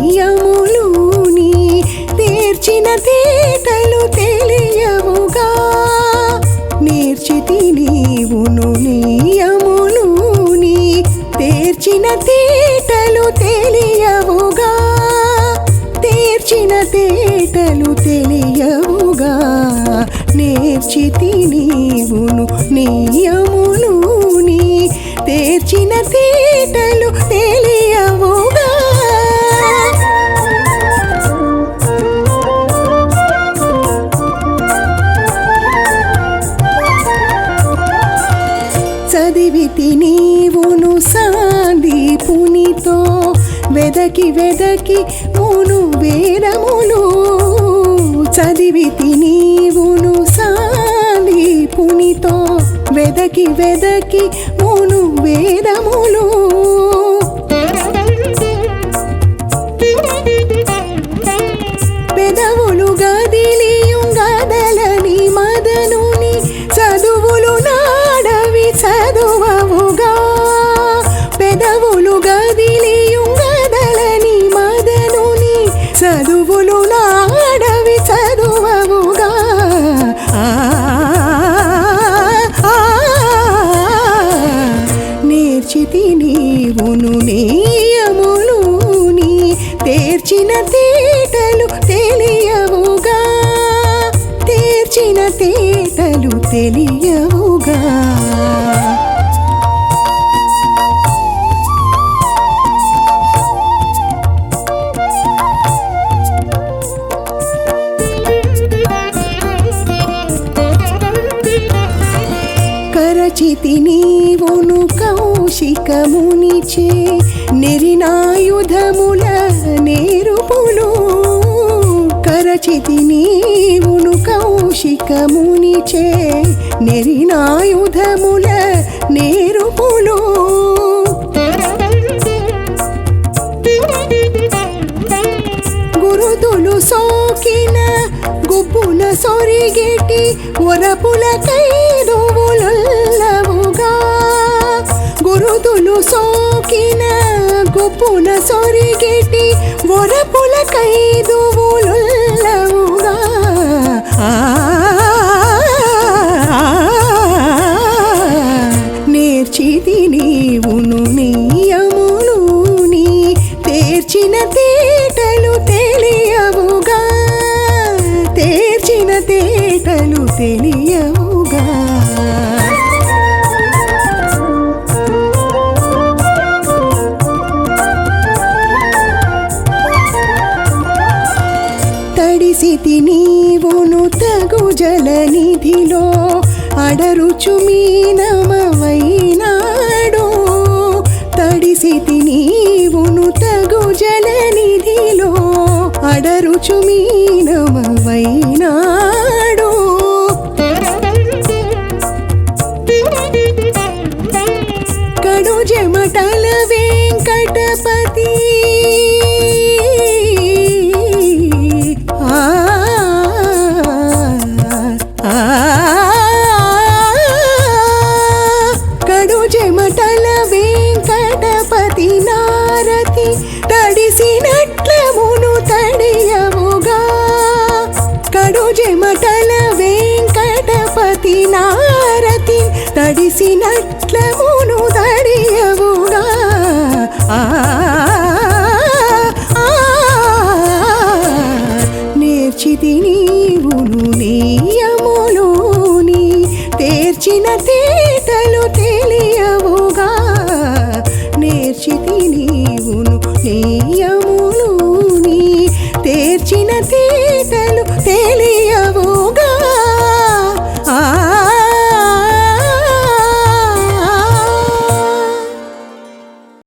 నేర్చితి నీ తీర్చిన తీటలు తెలియవుగా. నేర్చితి నీవును నీయములు నీ తీర్చిన తీటలు తెలియవుగా. తీర్చిన తీటలు తెలియవుగా. నేర్చితి నీవును నియములు నీ తీర్చిన తేటలు వెదకి వెదకి మూను వేదములు చదివితి నీవును పునితో వెదకి వెదకి మూను వేదములు పెదవులు గదిలియుంగదలని తీర్చిన తీతలు తెలియవుగా. కరచితి నీవును కౌశికమునిచే నిరినాయుధముల నేరుపులు. కరచితి నీ కౌశికమునిచే నెరినాయుధముల నేరుపులు. గురుదులు సోకిన గుప్పున సొరిగేటి ఒరపుల కైదువులవుగా గురుదులు సోకిన గుప్పున సొరిగేటి ఒరపుల కైదు నీవును నియములు నీ తీర్చిన తేటలు తెలియవుగా. తీర్చిన తేటలు తెలియవుగా. తడిసితి నీవును తగు జలనిధిలో అడరుచు మీనమవైనాడు అడరుచు తడిసినట్ల